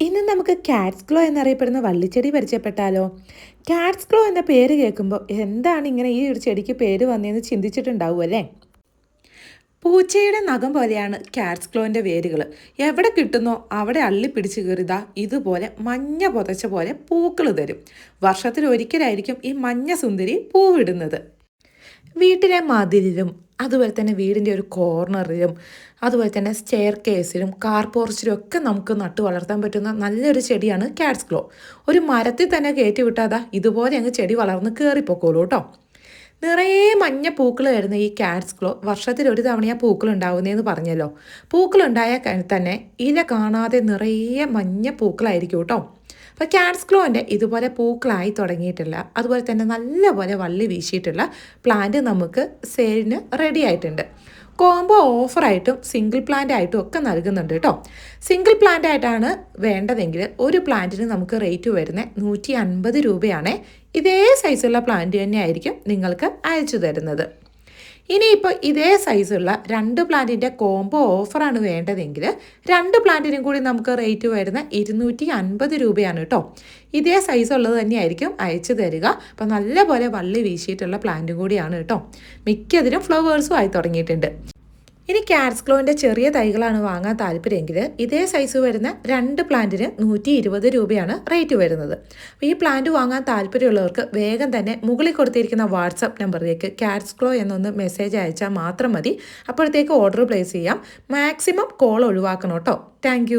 ഇന്ന് നമുക്ക് Katz glow എന്നറിയപ്പെടുന്ന വള്ളിച്ചെടി പരിചയപ്പെട്ടാലോ? കാറ്റ്സ് ഗ്ലോ എന്ന പേര് കേൾക്കുമ്പോൾ എന്താണ് ഇങ്ങനെ ഈ ഒരു ചെടിക്ക് പേര് വന്നതെന്ന് ചിന്തിച്ചിട്ടുണ്ടാവും അല്ലേ? പൂച്ചയുടെ നഖം പോലെയാണ് കാറ്റ്സ് ഗ്ലോന്റെ വേരുകൾ എവിടെ കിട്ടുന്നോ അവിടെ അള്ളി പിടിച്ച് കയറിതാ ഇതുപോലെ മഞ്ഞ പുതച്ച പോലെ പൂക്കൾ തരും. വർഷത്തിൽ ഒരിക്കലായിരിക്കും ഈ മഞ്ഞ സുന്ദരി പൂവിടുന്നത്. വീട്ടിലെ മതിലിലും അതുപോലെ തന്നെ വീടിന്റെ ഒരു കോർണറിലും അതുപോലെ തന്നെ സ്റ്റെയർ കേസിലും കാർ പോർച്ചിലും ഒക്കെ നമുക്ക് നട്ടു വളർത്താൻ പറ്റുന്ന നല്ലൊരു ചെടിയാണ് കാറ്റ്സ് ഗ്ലോ ഒരു മരത്തിൽ തന്നെ കയറ്റി വിട്ടാതാ ഇതുപോലെ അങ്ങ് ചെടി വളർന്ന് കയറിപ്പോക്കോളൂ കേട്ടോ നിറയെ മഞ്ഞ പൂക്കൾ വരുന്ന ഈ കാറ്റ്സ് ഗ്ലോ വർഷത്തിൽ ഒരു തവണയാ പൂക്കൾ ഉണ്ടാവുന്നതെന്ന് പറഞ്ഞല്ലോ. പൂക്കളുണ്ടായ തന്നെ ഇല കാണാതെ നിറയെ മഞ്ഞ പൂക്കളായിരിക്കും കേട്ടോ അപ്പോൾ ക്യാറ്റ്സ് ഗ്ലോന്റെ ഇതുപോലെ പൂക്കളായി തുടങ്ങിയിട്ടില്ല അതുപോലെ തന്നെ നല്ലപോലെ വള്ളി വീശിയിട്ടുള്ള പ്ലാന്റ് നമുക്ക് സെയിലിന് റെഡി ആയിട്ടുണ്ട്. കോംബോ ഓഫറായിട്ടും സിംഗിൾ പ്ലാന്റ് ആയിട്ടും ഒക്കെ നൽകുന്നുണ്ട് കേട്ടോ സിംഗിൾ പ്ലാന്റ് ആയിട്ടാണ് വേണ്ടതെങ്കിൽ ഒരു പ്ലാന്റിന് നമുക്ക് റേറ്റ് വരുന്നത് നൂറ്റി അൻപത് രൂപയാണ്. ഇതേ സൈസുള്ള പ്ലാന്റ് തന്നെയായിരിക്കും നിങ്ങൾക്ക് അയച്ചു തരുന്നത്. ഇനിയിപ്പോൾ ഇതേ സൈസുള്ള രണ്ട് പ്ലാന്റിന്റെ കോംബോ ഓഫറാണ് വേണ്ടതെങ്കിൽ രണ്ട് പ്ലാന്റിനും കൂടി നമുക്ക് റേറ്റ് വരുന്ന ഇരുന്നൂറ്റി അൻപത് രൂപയാണ് കേട്ടോ ഇതേ സൈസുള്ളത് തന്നെയായിരിക്കും അയച്ചു തരിക. അപ്പോൾ നല്ലപോലെ വള്ളി വീശിയിട്ടുള്ള പ്ലാന്റും കൂടിയാണ് കേട്ടോ മിക്കതിനും ഫ്ലവേഴ്സും ആയി തുടങ്ങിയിട്ടുണ്ട്. ഇനി കാറ്റ്സ് ഗ്ലോന്റെ ചെറിയ തൈകളാണ് വാങ്ങാൻ താല്പര്യമെങ്കിൽ ഇതേ സൈസ് വരുന്ന രണ്ട് പ്ലാന്റിന് നൂറ്റി ഇരുപത് രൂപയാണ് റേറ്റ് വരുന്നത്. അപ്പോൾ ഈ പ്ലാന്റ് വാങ്ങാൻ താല്പര്യമുള്ളവർക്ക് വേഗം തന്നെ മുകളിൽ കൊടുത്തിരിക്കുന്ന വാട്സപ്പ് നമ്പറിലേക്ക് കാറ്റ്സ് ക്ലോ എന്നൊന്ന് മെസ്സേജ് അയച്ചാൽ മാത്രം മതി. അപ്പോഴത്തേക്ക് ഓർഡർ പ്ലേസ് ചെയ്യാം. മാക്സിമം കോൾ ഒഴിവാക്കണം കേട്ടോ. താങ്ക്